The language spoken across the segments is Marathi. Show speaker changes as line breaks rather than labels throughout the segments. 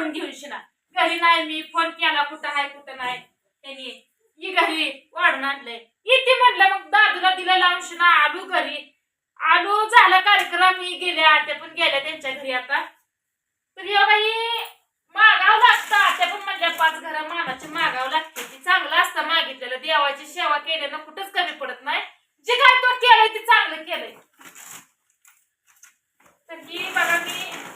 वाढून घेऊन शिना घरी नाही मी फोन केला कुठं आहे कुठं नाही. त्यांनी ही घरी वाढून आणलंय. इथे म्हटलं मग दादूला दिला लावून शिना आलू घरी. आलू झाला कार्यक्रम ही गेल्या आत्या पण गेल्या त्यांच्या घरी आता. तर या बाई मागाव लागतं आत्या पण म्हणल्या पाच घरा मानाची मागावं लागते. ती चांगलं असतं मागितलेलं देवाची सेवा केल्यानं कुठंच कमी पडत नाही. जे काय तो केलंय ते चांगलं केलंय. तर ही बघा मी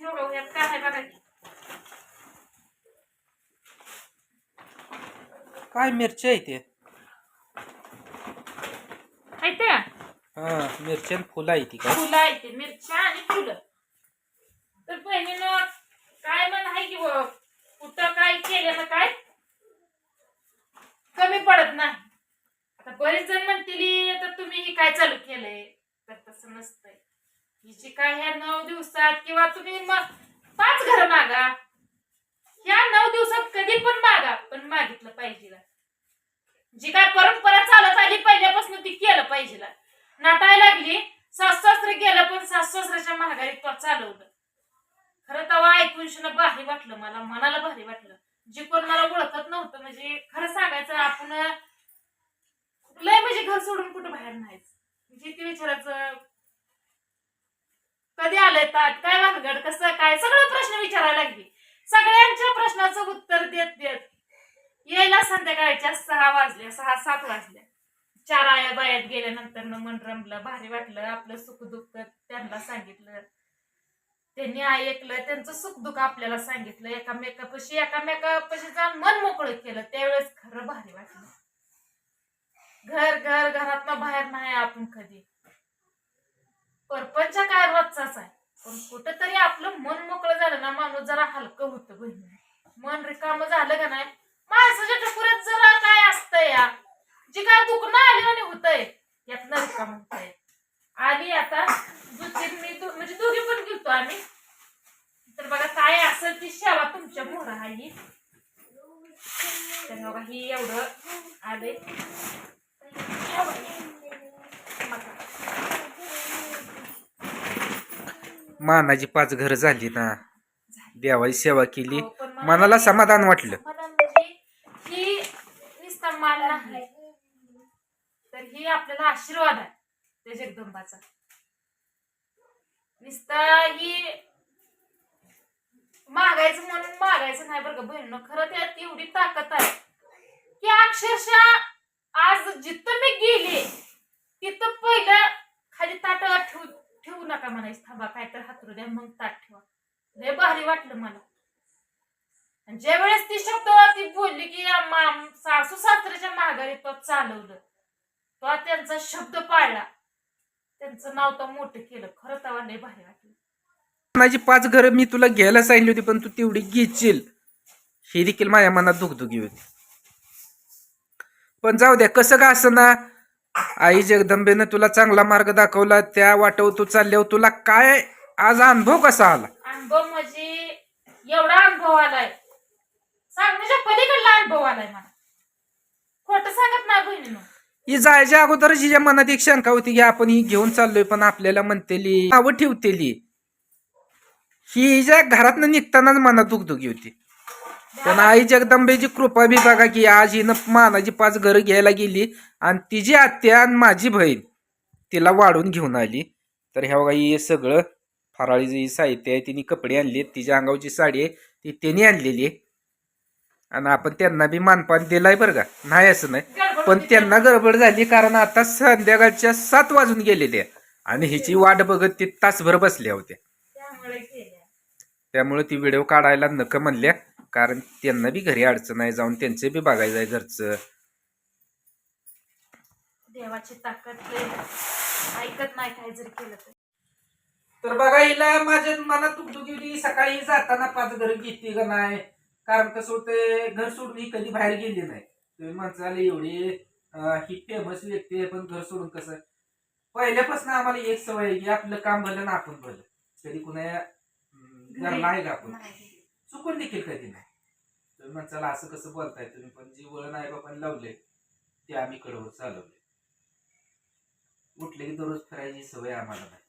एवढं यात काय आहे बघा
काय मिरची आहे ते?
का
हा मिरची आणि फुलं आहे ती काय?
फुलं आहे ते मिरच्या आणि फुलं. तर बहिणीनं काय म्हण आहे की बुवा, कुठं काय केलं ना काय? कमी पडत नाही. आता बरेच जण म्हणतील आता तुम्ही ही काय चालू केलंय? तर तसं नसतंय. हिची काय ह्या नऊ दिवसात किंवा तुम्ही मग पाच घर मागा ह्या नऊ दिवसात कधी पण मागा पण मागितलं पाहिजे जी काय परंपरा चालत आली पहिल्यापासून ती केलं पाहिजे नाटाय लागली सासरे गेलं पण सास सासऱ्याच्या महागारी तो चालवलं. खरं तेव्हा ऐकून शिनं भारी वाटलं मला मनाला भारी वाटलं. जे कोण मला ओळखत नव्हतं म्हणजे खरं सांगायचं आपण लय म्हणजे घर सोडून कुठं बाहेर नाहीच. म्हणजे ते विचारायचं कधी आलंय ताट? काय भानगड? कसं? काय? सगळे प्रश्न विचारायला लागली. सगळ्यांच्या प्रश्नाचं उत्तर देत देत यायला संध्याकाळच्या सहा वाजल्या सहा सात वाजल्या. चार आया बायात गेल्यानंतर मन रमलं भारी वाटलं आपलं सुख दुःख त्यांना सांगितलं. त्यांनी ऐकलं त्यांचं सुख दुःख आपल्याला सांगितलं. एकामेकापाशी एकामेकापाशी जाऊन मन मोकळं केलं. त्यावेळेस खरं भारी वाटलं. घर घर घरात बाहेर नाही आपण कधी. परपंच काय रोजचाच आहे. पण कुठंतरी आपलं मन मोकळं झालं ना माणूस जरा हलकं होतं बहिणी. मन रिकामं झालं का नाही? माणसाच्या टकुऱ्यात जरा काय असतं या? जी काय दुखणं आली आणि होतंय यातनं रिकाम होतंय. आली आता दुसरी मी म्हणजे दोघी पण घेतो आम्ही. तर बघा काय असेल ती शेवा तुमच्या मोर आई तर बघा ही एवढं आले
मानाची पाच घर झाली ना. देवाची सेवा केली.
हो, पण मला-
मनाला समाधान वाटलं.
समाधान म्हणजे ही नुसता मान नाही तर ही आपल्याला आशीर्वाद आहे. त्या जगदंबाचा. नुसता ही मागायचं म्हणून मागायचं नाही बरं का बहिणीनं. खरं त्यात एवढी ताकद आहे की अक्षरशः आज जिथं मी गेले तिथं पहिलं खाली ताट ठेवू ठेवू नका म्हणायचं थांबा काय तर हातरू द्या मग ताट ठेवा. लय भारी वाटलं मला. आणि ज्या वेळेस ती शब्द ती बोलली की सासू सासऱ्याच्या माघारी तो चालवलं तो त्यांचा शब्द पाळला. त्यांचं नाव तर मोठं केलं. खरं तेव्हा लय भारी वाटलं.
माझी पाच घर मी तुला घ्यायला सांगितली होती पण तू तेवढी घेशील. हे देखील माझ्या मनात दुखदुखी होती. पण जाऊ द्या कसं का असं ना आई जगदंबेनं तुला चांगला मार्ग दाखवला त्या वाटव तू चालल्यावर तुला काय आज अनुभव कसा आला?
अनुभव म्हणजे एवढा अनुभव आलाय. सांगण्याच्या पलीकडला अनुभव आलाय मला. खोटं सांगत नाही बहिणीनं.
ही जायच्या अगोदर हिच्या मनात एक शंका होती की आपण ही घेऊन चाललोय पण आपल्याला म्हणतेली नावं ठेवतेली. ही हिच्या घरातनं निघतानाच मनात दुखदुखी होती. पण आई जगदंबेची कृपा बी बघा की आज हिनं मानाची पाच घरं घ्यायला गेली आणि तिची आत्या आणि माझी बहीण तिला वाढून घेऊन आली. तर ह्या बघा हे सगळं फराळी जे साहित्य आहे तिने कपडे आणले तिच्या अंगावची साडी आहे ती त्यांनी आणलेली आहे. आणि आपण त्यांना बी मानपान दिलाय बरं का. नाही असं नाही. पण त्यांना गडबड झाली कारण आता संध्याकाळच्या सात वाजून गेलेल्या आणि हिची वाट बघत ती तासभर बसल्या होत्या.
त्यामुळे
त्यामुळे ती व्हिडिओ काढायला नक म्हणल्या. कारण त्यांना बी घरी अडचण आहे जाऊन त्यांचे बी बघायचं आहे घरचं.
देवाची ताकद. ऐकत नाही काय जरी केलं तर.
तर बघा हिला माझ्या मनात दुखदुखी होती सकाळी जाताना पाच घर घेतली का नाही? कारण कसं होतंय घर सोडून ही कधी बाहेर गेली नाही. तुम्ही म्हणसाल एवढी अं, ही फेमस व्यक्ती आहे पण घर सोडून कसं? पहिल्यापासून आम्हाला एक सवय आहे की आपलं काम भलं ना आपण भलं. कधी कुणा घरला आहे का आपण?
नाही.
चुकून देखील कधी नाही. तुम्ही म्हणसाल असं कसं बोलताय तुम्ही? पण जी वळण आहे बापाने लावले ते आम्ही कडवर चालवले. उठले की दररोज फिरायची सवय आम्हाला नाही.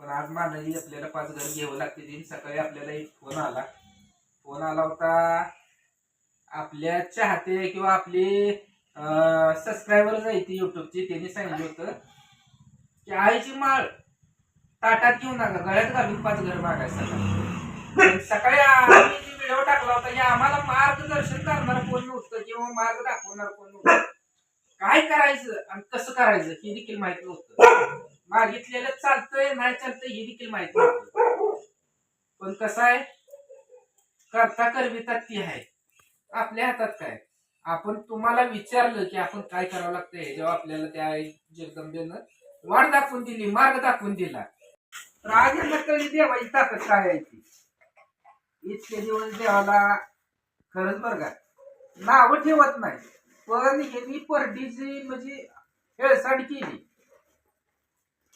पण आज मानवी आपल्याला पाच घर घ्यावं लागते दिन सकाळी आपल्याला एक फोन आला. फोन आला होता आपल्या चाहते किंवा आपले सबस्क्रायबर जायचे युट्यूबचे त्यांनी सांगितलं होतं की आईची माळ ताटात घेऊन नका. गळ्यात घालून पाच घर मागायचं सकाळी आम्ही जी व्हिडिओ टाकला होता या आम्हाला मार्गदर्शन करणार कोण नव्हतं किंवा मार्ग दाखवणार कोण नव्हतं काय करायचं आणि कसं करायचं हे देखील माहीत नव्हतं. मागितलेलं चालतंय नाही चालतंय हे देखील माहिती नव्हतं. पण कसं आहे? करता करविता ती आहे. आपल्या हातात काय? आपण तुम्हाला विचारलं की आपण काय करावं लागतंय जेव्हा आपल्याला त्या जगदंबेनं वाट दाखवून दिली मार्ग दाखवून दिला. तर आज देवाची ताकद काय आहे ती? इतके दिवस देवाला खरंच बरं का. नावं ठेवत नाही. पण ह्यांनी परडीची म्हणजे हेळसाड केली.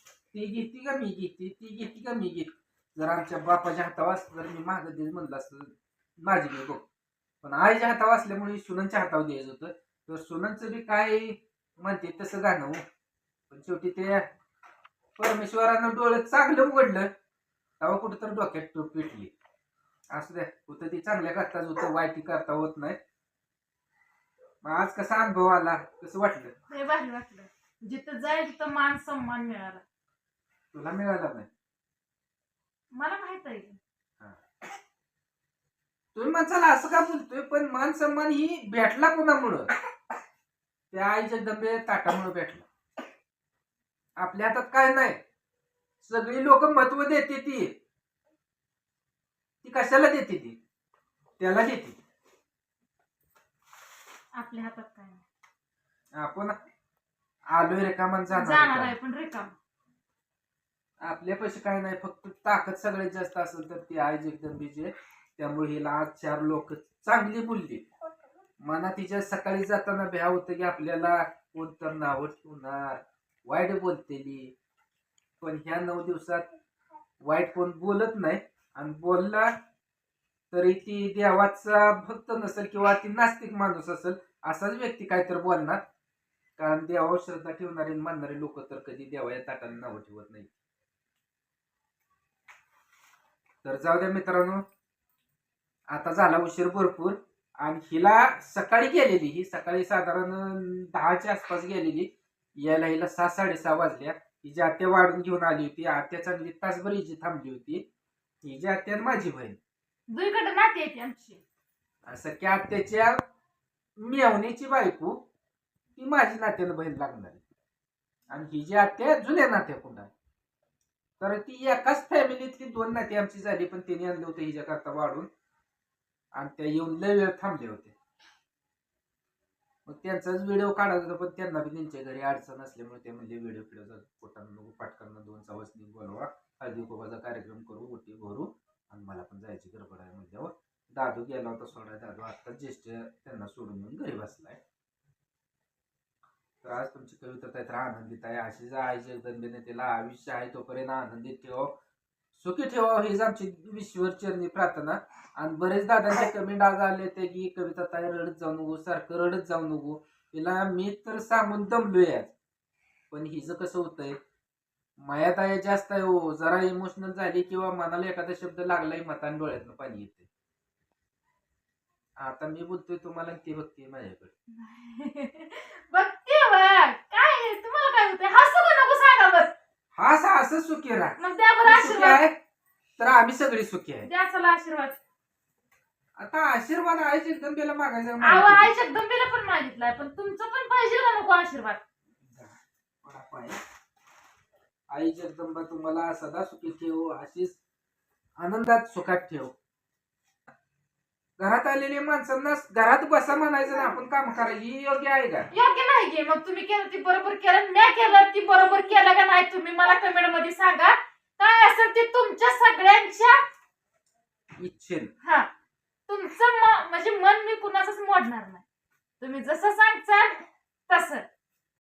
ती घेती का मी घेते? ती घेती का मी घेते? जर आमच्या बापाच्या हातावर असतं तर मी माग देत म्हणलं असतं. माझी मी पण आईच्या हातावर असल्यामुळे सुननच्या हातावर द्यायचं होतं. तर सुननचं बी काय म्हणते तसं गाणं हो. पण शेवटी ते परमेश्वरानं डोळं चांगलं उघडलं. तेव्हा कुठं तर डोक्यात टोप पेटली. असू द्या होतं ती चांगल्या करताच होतं वाईटी करता होत नाही. मग आज कसा अनुभव आला कसं वाटलं?
लय भारी वाटलं. जिथं जाईल तिथं मान सन्मान मिळाला.
तुला मिळाला नाही?
मला माहीत आहे.
तुम्ही माणसाला असं का बोलतोय पण मान सन्मान ही भेटला कोणामुळं? त्या आईच्या दंबे ताटामुळे भेटला. आपल्या हातात काय नाही. सगळी लोक महत्त्व देते ती. कशाला देते ती? त्याला देते
आपल्या हातात काय नाही.
आपण आलोय रेकामान
जाणार
जाणार
आहे पण रिकाम.
आपल्या पैसे काय नाही फक्त ताकद सगळ्यात जास्त असेल तर ती आई जगदंबीचे त्यामुळे हिला आज चार लोक चांगली बोलली. मना तिच्या सकाळी जाताना भ्या होतं की आपल्याला कोणतर नावं ठेवणार? वाईट बोलतेली. पण ह्या नऊ दिवसात वाईट कोण बोलत नाही. आणि बोलला तरी ती देवाचा भक्त नसेल किंवा ती नास्तिक माणूस असेल असाच व्यक्ती काय तर बोलणार. कारण देवावर श्रद्धा ठेवणारे आणि मानणारे लोक तर कधी देवाच्या ताटाने नावं ठेवत नाही तर जाऊ द्या मित्रांनो आता झाला उशीर भरपूर आणि हिला सकाळी गेलेली ही सकाळी साधारण दहाच्या आसपास गेलेली. यायला हिला सहा साडेसहा वाजल्या. हिची आत्या वाढून घेऊन आली होती. आत्या चांगली तासभर हिची थांबली होती. हिची आत्या आणि माझी बहीण.
दुईकडे नाती येते आमची.
असं की आत्याच्या मेवणीची बायको ती माझी नात्यानं बहीण लागणार आहे. आणि ही जी आत्या जुन्या नात्या पुन्हा तर ती एकाच फॅमिलीतली दोन नाती आमची झाली पण तिने आणलं होतं हिच्या करता वाढून. आणि त्या येऊन लय वेळ थांबले होते. मग त्यांचाच व्हिडिओ काढायचा होता पण त्यांना बी त्यांच्या घरी अडचण असल्यामुळे ते म्हणजे व्हिडिओ फिडिओ पोटानं नको पाटकांना दोन सवासनी बोलवा. हळदी कुंकवाचा कार्यक्रम करू ओटी भरू आणि मला पण जायची गडबड आहे म्हटल्यावर दादू गेला होता सोडा दादू आता ज्येष्ठ त्यांना सोडून येऊन घरी बसलाय. तर आज तुमची कविता तर आनंदित आहे. अशी आई जगदंबेने तिला आयुष्य आहे तोपर्यंत आनंदित ठेव. सुखी ठेवा. हीच आमची विश्वर चरणी प्रार्थना. आणि बरेच दादांचे कमेंट आज आले ते की कविता ताई रडत जाऊ नको सारखं रडत जाऊ नको. तिला मी तर सांगून दमलोय आज. पण हिचं कसं होतंय माया दया जास्त आहे हो. जरा इमोशनल झाली किंवा मनाला एखादा शब्द लागलाय मतान डोळ्यातनं पाणी येते आता मी बोलतोय तुम्हाला ती बघते माझ्याकडे.
बघते बघ. काय तुम्हाला काय होतंय? हसू का नको सांगा बस
हा असा असं सुखी राहा.
मग द्या बरं
सुखी
आशीर्वाद.
आहे तर आम्ही सगळी सुखी आहे.
द्या चला आशीर्वाद.
आता आशीर्वाद आहे जगदंबेला मागायचा मागितलं.
आई जगदंबेला पण मागितलाय पण तुमचं पण पाहिजे का नको आशीर्वाद?
वडापाव आहे. आई जगदंबा तुम्हाला सदा सुखी ठेव अशीच आनंदात सुखात ठेव. घरात आलेल्या माणसांना घरात बसा म्हणायचं ना आपण काम करायची ही योग्य आहे का?
योग्य नाही घे मग तुम्ही केलं ती बरोबर केलं मी केलं ती बरोबर केलं का नाही तुम्ही मला कमेंटमध्ये सांगा. काय असेल ते तुमच्या सगळ्यांच्या
इच्छेन.
हा. तुमचं म- म्हणजे मन मी कुणाचंच मोडणार नाही. तुम्ही जसं सांगचाल तसं.